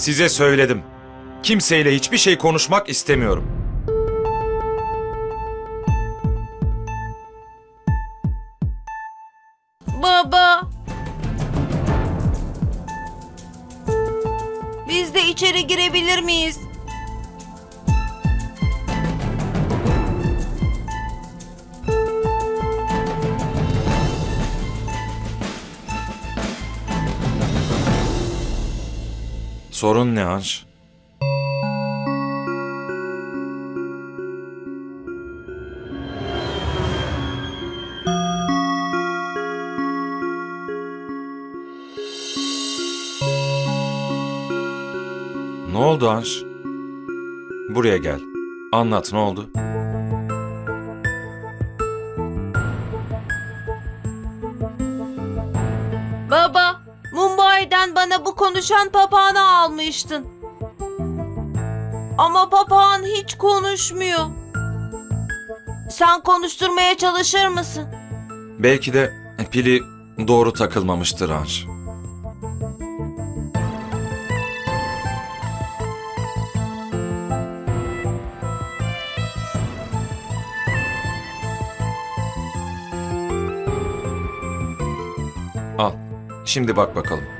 Size söyledim. Kimseyle hiçbir şey konuşmak istemiyorum. Baba. Biz de içeri girebilir miyiz? Sorun ne Anş? Ne oldu Anş? Buraya gel. Anlat ne oldu? Mumbai'den bana bu konuşan papağanı almıştın. Ama papağan hiç konuşmuyor. Sen konuşturmaya çalışır mısın? Belki de pili doğru takılmamıştır Anş. Al. Şimdi bak bakalım.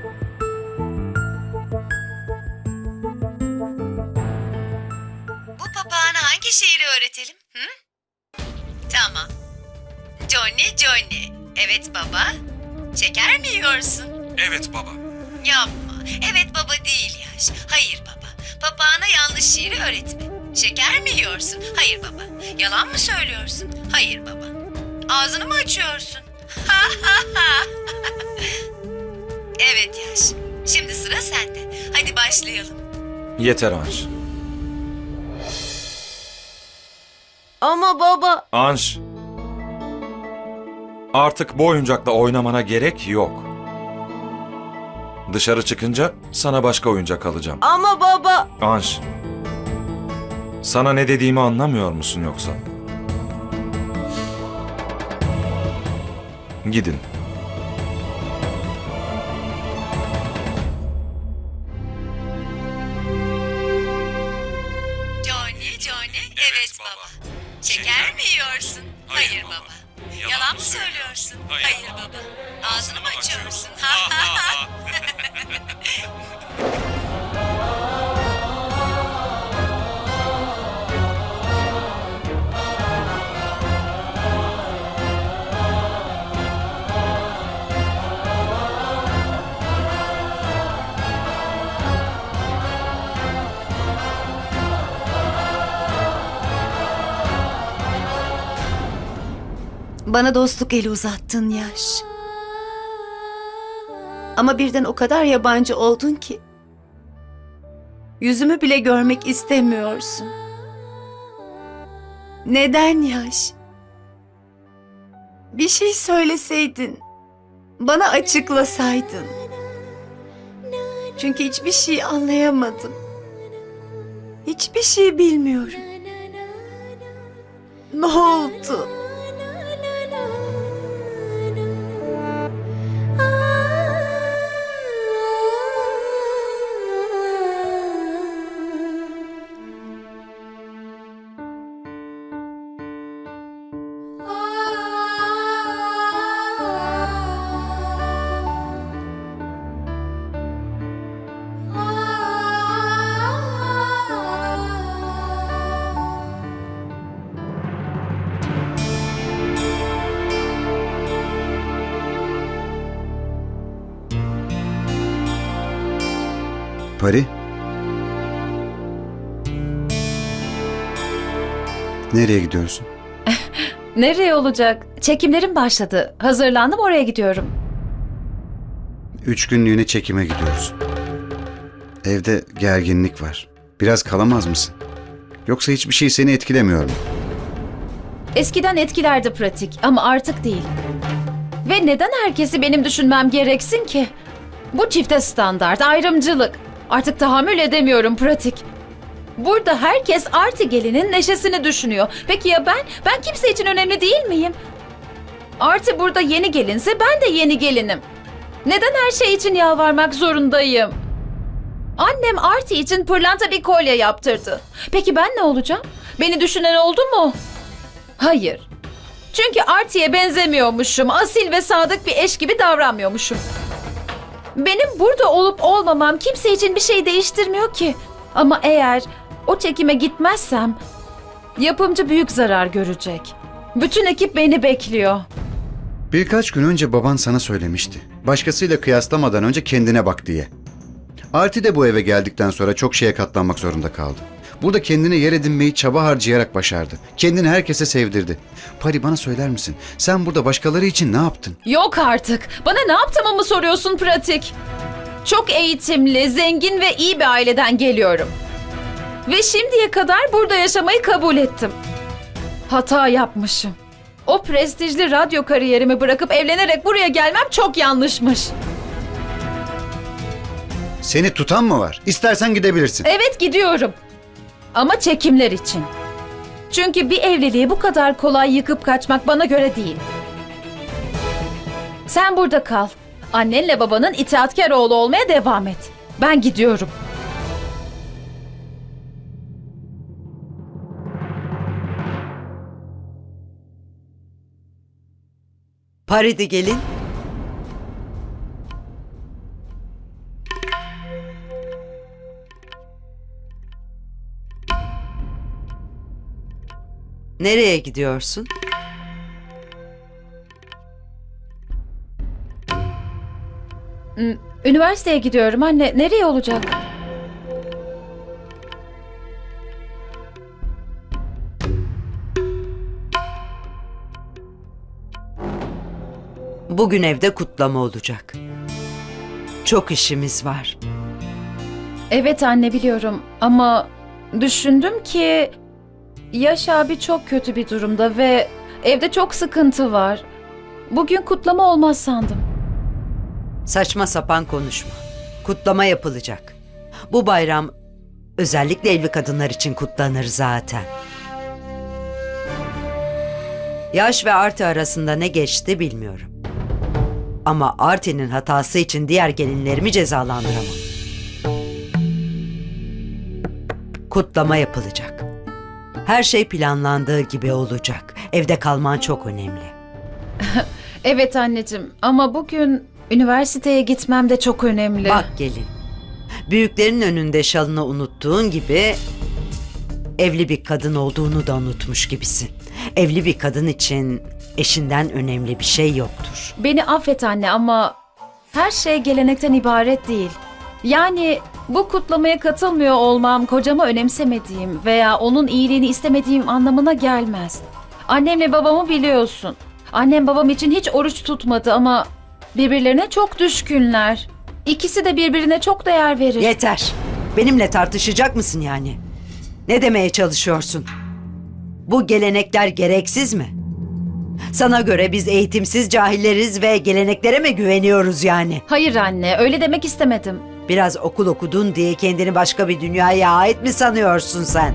Hangi şiiri öğretelim? Hı? Tamam. Johnny Johnny. Evet baba. Şeker mi yiyorsun? Evet baba. Yapma. Evet baba değil yaş. Hayır baba. Papağana yanlış şiiri öğretme. Şeker mi yiyorsun? Hayır baba. Yalan mı söylüyorsun? Hayır baba. Ağzını mı açıyorsun? Ha ha ha. evet yaş. Şimdi sıra sende. Hadi başlayalım. Yeter Anş. Ama baba, Anş. Artık bu oyuncakla oynamana gerek yok. Dışarı çıkınca sana başka oyuncak alacağım. ama baba. Anş. Sana ne dediğimi anlamıyor musun yoksa? Gidin. Johnny, Johnny. Evet, baba. Şeker mi yiyorsun? Hayır, baba. Yalan mı söylüyorsun? Hayır, baba. Ağzını mı açıyorsun? Ha ha ha. Bana dostluk eli uzattın yaş. Ama birden o kadar yabancı oldun ki. Yüzümü bile görmek istemiyorsun. Neden yaş? Bir şey söyleseydin. Bana açıklasaydın. Çünkü hiçbir şey anlayamadım. Hiçbir şey bilmiyorum. Ne oldu? Pari? Nereye gidiyorsun? Nereye olacak? Çekimlerim başladı. Hazırlandım oraya gidiyorum. Üç günlüğüne çekime gidiyoruz. Evde gerginlik var. Biraz kalamaz mısın? Yoksa hiçbir şey seni etkilemiyor mu? Eskiden etkilerdi pratik ama artık değil. Ve neden herkesi benim düşünmem gereksin ki? Bu çifte standart, ayrımcılık. Artık tahammül edemiyorum pratik. Burada herkes artı gelinin neşesini düşünüyor. Peki ya ben? Ben kimse için önemli değil miyim? Artı burada yeni gelinse ben de yeni gelinim. Neden her şey için yalvarmak zorundayım? Annem Arti için pırlanta bir kolye yaptırdı. Peki ben ne olacağım? Beni düşünen oldu mu? Hayır. Çünkü Arti'ye benzemiyormuşum. Asil ve sadık bir eş gibi davranmıyormuşum. Benim burada olup olmamam kimse için bir şey değiştirmiyor ki. Ama eğer o çekime gitmezsem yapımcı büyük zarar görecek. Bütün ekip beni bekliyor. Birkaç gün önce baban sana söylemişti. Başkasıyla kıyaslamadan önce kendine bak diye. Arti de bu eve geldikten sonra çok şeye katlanmak zorunda kaldı. Burada kendine yer edinmeyi çaba harcayarak başardı. Kendini herkese sevdirdi. Pari bana söyler misin? Sen burada başkaları için ne yaptın? Yok artık. Bana ne yaptığımı mı soruyorsun pratik? Çok eğitimli, zengin ve iyi bir aileden geliyorum. Ve şimdiye kadar burada yaşamayı kabul ettim. Hata yapmışım. O prestijli radyo kariyerimi bırakıp evlenerek buraya gelmem çok yanlışmış. Seni tutan mı var? İstersen gidebilirsin. Evet gidiyorum. Ama çekimler için. Çünkü bir evliliği bu kadar kolay yıkıp kaçmak bana göre değil. Sen burada kal. Annenle babanın itaatkar oğlu olmaya devam et. Ben gidiyorum. Paridi gelin. Nereye gidiyorsun? Üniversiteye gidiyorum anne. Nereye olacak? Bugün evde kutlama olacak. Çok işimiz var. Evet anne biliyorum ama düşündüm ki Yaş abi çok kötü bir durumda ve evde çok sıkıntı var. Bugün kutlama olmaz sandım. Saçma sapan konuşma. Kutlama yapılacak. Bu bayram özellikle evli kadınlar için kutlanır zaten. Yaş ve Arti arasında ne geçti bilmiyorum. Ama Arti'nin hatası için diğer gelinlerimi cezalandıramam. Kutlama yapılacak. Her şey planlandığı gibi olacak. Evde kalman çok önemli. Evet anneciğim ama bugün üniversiteye gitmem de çok önemli. Bak gelin. Büyüklerin önünde şalını unuttuğun gibi evli bir kadın olduğunu da unutmuş gibisin. Evli bir kadın için eşinden önemli bir şey yoktur. Beni affet anne ama her şey gelenekten ibaret değil. Yani bu kutlamaya katılmıyor olmam kocamı önemsemediğim veya onun iyiliğini istemediğim anlamına gelmez. Annemle babamı biliyorsun. Annem babam için hiç oruç tutmadı ama birbirlerine çok düşkünler. İkisi de birbirine çok değer verir. Yeter. Benimle tartışacak mısın yani? Ne demeye çalışıyorsun? Bu gelenekler gereksiz mi? Sana göre biz eğitimsiz cahilleriz ve geleneklere mi güveniyoruz yani? Hayır anne öyle demek istemedim. Biraz okul okudun diye kendini başka bir dünyaya ait mi sanıyorsun sen?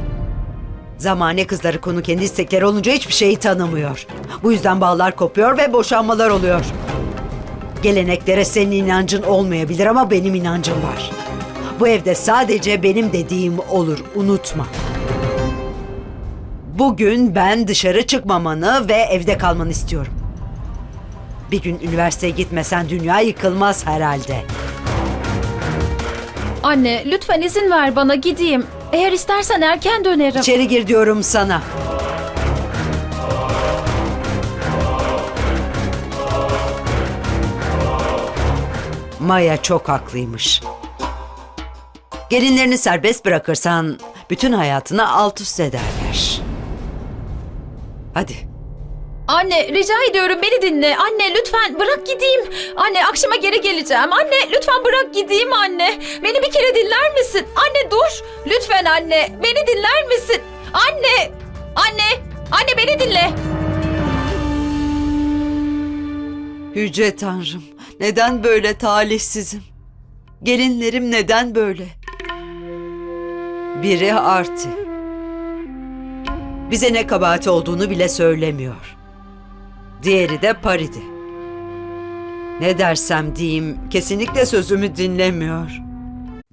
Zamane kızları konu kendi istekleri olunca hiçbir şeyi tanımıyor. Bu yüzden bağlar kopuyor ve boşanmalar oluyor. Geleneklere senin inancın olmayabilir ama benim inancım var. Bu evde sadece benim dediğim olur, unutma. Bugün ben dışarı çıkmamanı ve evde kalmanı istiyorum. Bir gün üniversiteye gitmesen dünya yıkılmaz herhalde. Anne lütfen izin ver bana gideyim. Eğer istersen erken dönerim. İçeri gir diyorum sana. Maya çok haklıymış. Gelinlerini serbest bırakırsan bütün hayatını alt üst ederler. Hadi. Anne rica ediyorum beni dinle. Anne lütfen bırak gideyim. Anne akşama geri geleceğim. Anne lütfen bırak gideyim anne. Beni Lütfen anne. Beni dinler misin? Anne. Anne. Anne beni dinle. Yüce Tanrım, neden böyle talihsizim? Gelinlerim neden böyle? Biri Arti. Bize ne kabahati olduğunu bile söylemiyor. Diğeri de Paridi. Ne dersem diyeyim kesinlikle sözümü dinlemiyor.